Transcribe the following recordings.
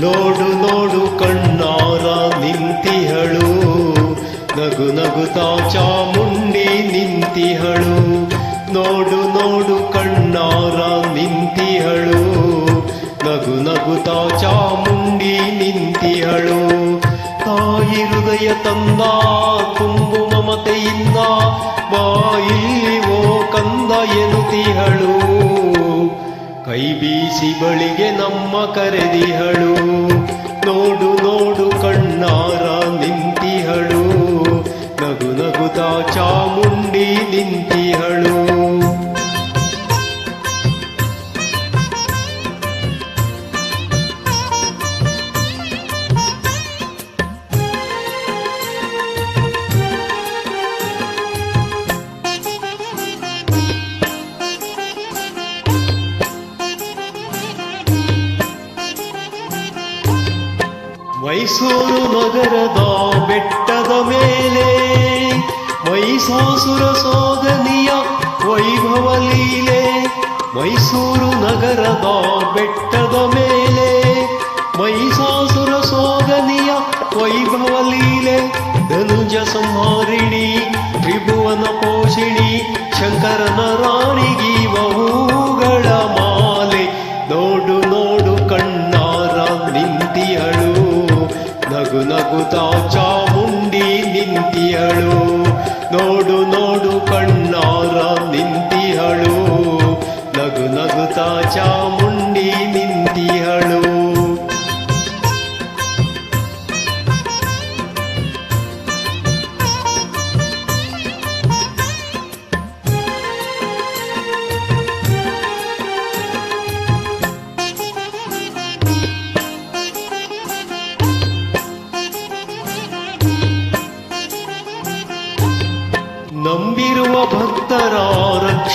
ನೋಡು ನೋಡು ಕಣ್ಣಾರ, ನಿಂತಿಹಳು. ನಗು ನಗುತಾ ಚಾಮುಂಡಿ ನಿಂತಿಹಳು. ನೋಡು ನೋಡು ಕಣ್ಣಾರ, ನಿಂತಿಹಳು. ನಗು ನಗುತಾ ಚಾಮುಂಡಿ ನಿಂತಿಹಳು. ತಾಯಿ ಹೃದಯ ತಂದ, ತುಂಬು ಮಮತೆಯಿಂದ ಬಾಯಿ ಓ ಕಂದ ಎನ್ನುತ್ತಿಹಳು ಕೈ ಬೀಸಿ ಬಳಿಗೆ ನಮ್ಮ ಕರೆದಿಹಳು. ನೋಡು ನೋಡು ಕಣ್ಣಾರ ನಿಂತಿಹಳು. ನಗು ನಗುತ ಚಾಮುಂಡಿ ನಿಂತಿಹಳು. ಮೈಸೂರು ನಗರದ ಬೆಟ್ಟದ ಮೇಲೆ ಮೈಸಾಸುರ ಸೋದನಿಯ ವೈಭವ ಲೀಲೆ. ಮೈಸೂರು ನಗರದ ಬೆಟ್ಟದ ಮೇಲೆ ಮೈಸಾಸುರ ಸೋದನಿಯ ವೈಭವ ಲೀಲೆ. ಧನುಜ ಸಂಹಾರಿಣಿ, ತ್ರಿಭುವನ ಪೋಷಿಣಿ, ಶಂಕರನ ರಾಣಿಗೀವ ಹೂಗಳ ನಗುತ್ತಾ ಚಾಮುಂಡಿ ನಿಂತಿಯಳು. ನೋಡು ನೋಡು ಕಣ್ಣಾರ ನಿಂತಿಹಳು ನಗು ನಗುತ್ತಾ ಚಾಮುಂಡಿ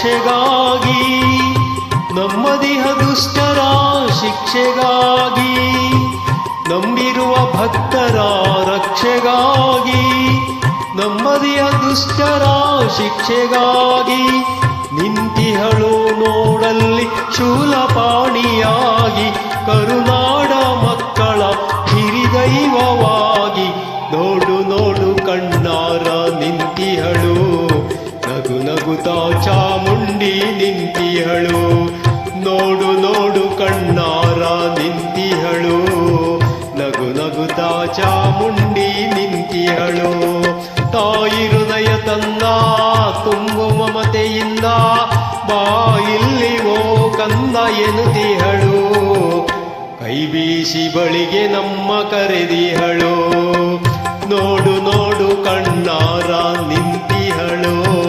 ರಕ್ಷೆಗಾಗಿ ನಮ್ಮದಿಹ ದುಷ್ಟರ ಶಿಕ್ಷೆಗಾಗಿ, ನಂಬಿರುವ ಭಕ್ತರ ರಕ್ಷೆಗಾಗಿ ನಮ್ಮದಿಯ ದುಷ್ಟರ ಶಿಕ್ಷೆಗಾಗಿ ನಿಂತಿಹಳು ನೋಡಲ್ಲಿ ಶೂಲಪಾಣಿಯಾಗಿ, ಕರುನಾಡ ಮಕ್ಕಳ ಹಿರಿದೈವವಾಗಿ, ನೋಡು ನೋಡು ನಗು ನಗುತ್ತಾ ಚಾಮುಂಡಿ ನಿಂತಿಹಳು ನೋಡು ನೋಡು ಕಣ್ಣಾರ ನಿಂತಿಹಳು ನಗು, ನಗುತ್ತಾ ಚಾಮುಂಡಿ ನಿಂತಿಹಳು ತಾಯಿ ಹೃದಯ ತಂದ, ತುಂಬು ಮಮತೆಯಿಂದ ಬಾಯಿಲ್ಲಿ ಓ ಕಂದ ಎನ್ನುತ್ತಿಹಳು. ಕೈ ಬೀಸಿ ಬಳಿಗೆ ನಮ್ಮ ಕರೆದಿಹಳು. ನೋಡು ನೋಡು ಕಣ್ಣಾರ ನಿಂತಿಹಳು.